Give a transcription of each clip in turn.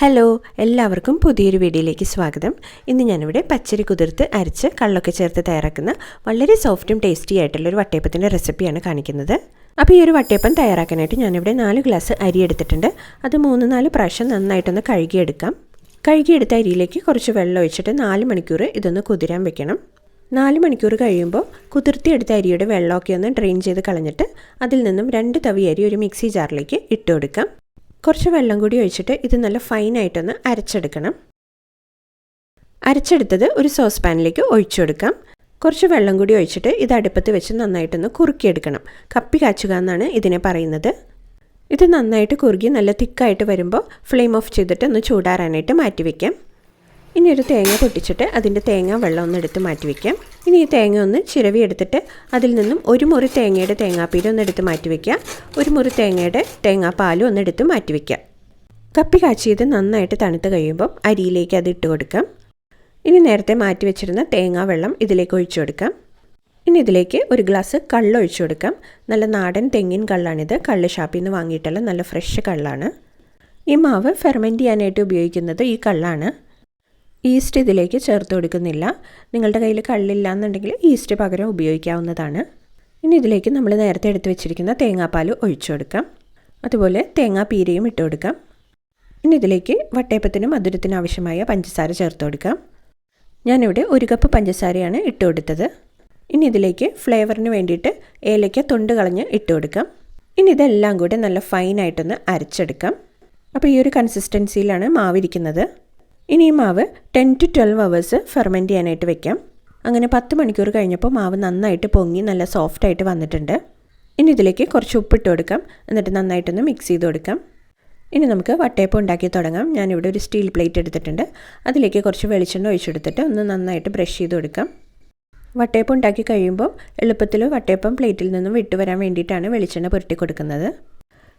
Hello എല്ലാവർക്കും പുതിയൊരു വീഡിയോയിലേക്ക് സ്വാഗതം. ഇന്ന് ഞാനിവിടെ പച്ചരി കുതിർത്ത് അരച്ച് കള്ളൊക്കെ ചേർത്ത് തയ്യാറാക്കുന്ന വളരെ സോഫ്റ്റും ടേസ്റ്റി ആയിട്ടുള്ള ഒരു വട്ടയപ്പത്തിന്റെ റെസിപ്പിയാണ് കാണിക്കുന്നത്. അപ്പോൾ ഈ ഒരു വട്ടയപ്പം തയ്യാറാക്കാനായിട്ട് ഞാനിവിടെ നാല് ഗ്ലാസ് അരി എടുത്തിട്ടുണ്ട്. അത് മൂന്ന് നാല് പ്രാവശ്യം നന്നായിട്ടൊന്ന് കഴുകിയെടുക്കാം. കഴുകിയെടുത്ത അരിയിലേക്ക് കുറച്ച് വെള്ളം ഒഴിച്ചിട്ട് നാല് മണിക്കൂർ ഇതൊന്ന് കുതിരാൻ വെക്കണം. നാല് മണിക്കൂർ കഴിയുമ്പോൾ കുതിർത്തിയെടുത്ത അരിയുടെ വെള്ളമൊക്കെ ഒന്ന് ഡ്രെയിൻ ചെയ്ത് കളഞ്ഞിട്ട് അതിൽ നിന്നും രണ്ട് തവി അരി ഒരു മിക്സി ജാറിലേക്ക് ഇട്ട് കൊടുക്കാം. കുറച്ച് വെള്ളം കൂടി ഒഴിച്ചിട്ട് ഇത് നല്ല ഫൈനായിട്ടൊന്ന് അരച്ചെടുക്കണം. അരച്ചെടുത്തത് ഒരു സോസ് പാനിലേക്ക് ഒഴിച്ചു കൊടുക്കാം. കുറച്ച് വെള്ളം കൂടി ഒഴിച്ചിട്ട് ഇത് അടുപ്പത്ത് വെച്ച് നന്നായിട്ടൊന്ന് കുറുക്കിയെടുക്കണം. കപ്പി കാച്ചുക എന്നാണ് ഇതിനെ പറയുന്നത്. ഇത് നന്നായിട്ട് കുറുകി നല്ല തിക്കായിട്ട് വരുമ്പോൾ ഫ്ലെയിം ഓഫ് ചെയ്തിട്ട് ഒന്ന് ചൂടാറാനായിട്ട് മാറ്റി വയ്ക്കാം ഇനി ഒരു തേങ്ങ പൊട്ടിച്ചിട്ട് അതിന്റെ തേങ്ങ വെള്ളം ഒന്ന് എടുത്ത് മാറ്റി ഇനി ഈ തേങ്ങ ഒന്ന് ചിരവി എടുത്തിട്ട് അതിൽ നിന്നും ഒരു മുറി തേങ്ങയുടെ തേങ്ങാപ്പീര് ഒന്ന് എടുത്ത് മാറ്റി വയ്ക്കാം ഒരു മുറി തേങ്ങയുടെ തേങ്ങാപ്പാലും ഒന്ന് എടുത്ത് മാറ്റി വയ്ക്കാം കപ്പി കാച്ചിയത് നന്നായിട്ട് തണുത്ത് കഴിയുമ്പം അരിയിലേക്ക് അത് ഇട്ട് കൊടുക്കാം. ഇനി നേരത്തെ മാറ്റി വെച്ചിരുന്ന തേങ്ങാ വെള്ളം ഇതിലേക്ക് ഒഴിച്ചു കൊടുക്കാം. ഇനി ഇതിലേക്ക് ഒരു ഗ്ലാസ് കള്ള് ഒഴിച്ചു കൊടുക്കാം. നല്ല നാടൻ തെങ്ങിൻ കള്ളാണിത്. കള്ള് ഷാപ്പിൽ നിന്ന് വാങ്ങിയിട്ടുള്ള നല്ല ഫ്രഷ് കള്ളാണ്. ഈ മാവ് ഫെർമെന്റ് ചെയ്യാനായിട്ട് ഉപയോഗിക്കുന്നത് ഈ കള്ളാണ്. ഈസ്റ്റ് ഇതിലേക്ക് ചേർത്ത് കൊടുക്കുന്നില്ല. നിങ്ങളുടെ കയ്യിൽ കള്ളില്ല എന്നുണ്ടെങ്കിൽ ഈസ്റ്റ് പകരം ഉപയോഗിക്കാവുന്നതാണ്. ഇനി ഇതിലേക്ക് നമ്മൾ നേരത്തെ എടുത്ത് വെച്ചിരിക്കുന്ന തേങ്ങാപ്പാൽ ഒഴിച്ചു കൊടുക്കാം. അതുപോലെ തേങ്ങാപ്പീരയും ഇട്ട് കൊടുക്കാം. ഇനി ഇതിലേക്ക് വട്ടയപ്പത്തിനും മധുരത്തിനും ആവശ്യമായ പഞ്ചസാര ചേർത്ത് കൊടുക്കാം. ഞാനിവിടെ ഒരു കപ്പ് പഞ്ചസാരയാണ് ഇട്ട് കൊടുത്തത്. ഇനി ഇതിലേക്ക് ഫ്ലേവറിന് വേണ്ടിയിട്ട് ഏലയ്ക്ക തൊണ്ട് കളഞ്ഞ് ഇട്ട് കൊടുക്കാം. ഇനി ഇതെല്ലാം കൂടെ നല്ല ഫൈനായിട്ടൊന്ന് അരച്ചെടുക്കാം. അപ്പോൾ ഈ ഒരു കൺസിസ്റ്റൻസിയിലാണ് മാവിരിക്കുന്നത് ഇനി മാവ് ten to twelve hours ferment ചെയ്യാനായിട്ട് വെക്കാം. അങ്ങനെ പത്ത് മണിക്കൂർ കഴിഞ്ഞപ്പോൾ മാവ് നന്നായിട്ട് പൊങ്ങി നല്ല സോഫ്റ്റായിട്ട് വന്നിട്ടുണ്ട്. ഇനി ഇതിലേക്ക് കുറച്ച് ഉപ്പിട്ട് കൊടുക്കാം. എന്നിട്ട് നന്നായിട്ടൊന്ന് മിക്സ് ചെയ്ത് കൊടുക്കാം. ഇനി നമുക്ക് വട്ടയപ്പം ഉണ്ടാക്കി തുടങ്ങാം. ഞാനിവിടെ ഒരു സ്റ്റീൽ പ്ലേറ്റ് എടുത്തിട്ടുണ്ട്. അതിലേക്ക് കുറച്ച് വെളിച്ചെണ്ണ ഒഴിച്ചെടുത്തിട്ട് ഒന്ന് നന്നായിട്ട് ബ്രഷ് ചെയ്ത് കൊടുക്കാം. വട്ടയപ്പം ഉണ്ടാക്കി കഴിയുമ്പോൾ എളുപ്പത്തിൽ വട്ടയപ്പം പ്ലേറ്റിൽ നിന്നും വിട്ടുവരാൻ വേണ്ടിയിട്ടാണ് വെളിച്ചെണ്ണ പുരട്ടി കൊടുക്കുന്നത്.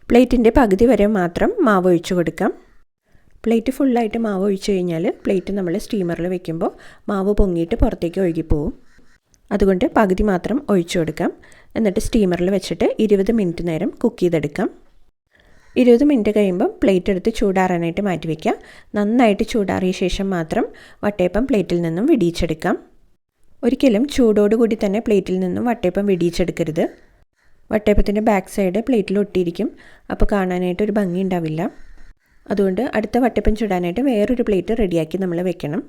പ്ലേറ്റിന്റെ പകുതി വരെ മാത്രം മാവ് ഒഴിച്ചു കൊടുക്കാം. പ്ലേറ്റ് ഫുള്ളായിട്ട് മാവ് ഒഴിച്ച് കഴിഞ്ഞാൽ പ്ലേറ്റ് നമ്മൾ സ്റ്റീമറിൽ വെക്കുമ്പോൾ മാവ് പൊങ്ങിയിട്ട് പുറത്തേക്ക് ഒഴുകിപ്പോവും. അതുകൊണ്ട് പകുതി മാത്രം ഒഴിച്ചു കൊടുക്കാം. എന്നിട്ട് സ്റ്റീമറിൽ വെച്ചിട്ട് ഇരുപത് മിനിറ്റ് നേരം കുക്ക് ചെയ്തെടുക്കാം. ഇരുപത് മിനിറ്റ് കഴിയുമ്പം പ്ലേറ്റ് എടുത്ത് ചൂടാറാനായിട്ട് മാറ്റി വയ്ക്കുക നന്നായിട്ട് ചൂടാറിയ ശേഷം മാത്രം വട്ടയപ്പം പ്ലേറ്റിൽ നിന്നും വിടിയിച്ചെടുക്കാം. ഒരിക്കലും ചൂടോടുകൂടി തന്നെ പ്ലേറ്റിൽ നിന്നും വട്ടയപ്പം വിടിയിച്ചെടുക്കരുത്. വട്ടയപ്പത്തിന്റെ ബാക്ക് സൈഡ് പ്ലേറ്റിൽ ഒട്ടിയിരിക്കും. അപ്പോൾ കാണാനായിട്ട് ഒരു ഭംഗി ഉണ്ടാവില്ല. അതുകൊണ്ട് അടുത്ത വട്ടപ്പം ചുടാനായിട്ട് വേറൊരു പ്ലേറ്റ് റെഡിയാക്കി നമ്മൾ വെക്കണം.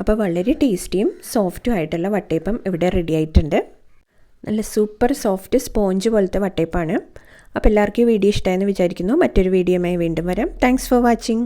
അപ്പോൾ വളരെ ടേസ്റ്റിയും സോഫ്റ്റും ആയിട്ടുള്ള വട്ടയപ്പം ഇവിടെ റെഡി ആയിട്ടുണ്ട്. നല്ല സൂപ്പർ സോഫ്റ്റ് സ്പോഞ്ച് പോലത്തെ വട്ടയപ്പാണ്. അപ്പോൾ എല്ലാവർക്കും ഈ വീഡിയോ ഇഷ്ടമായെന്ന് വിചാരിക്കുന്നു. മറ്റൊരു വീഡിയോയുമായി വീണ്ടും വരാം. Thanks for watching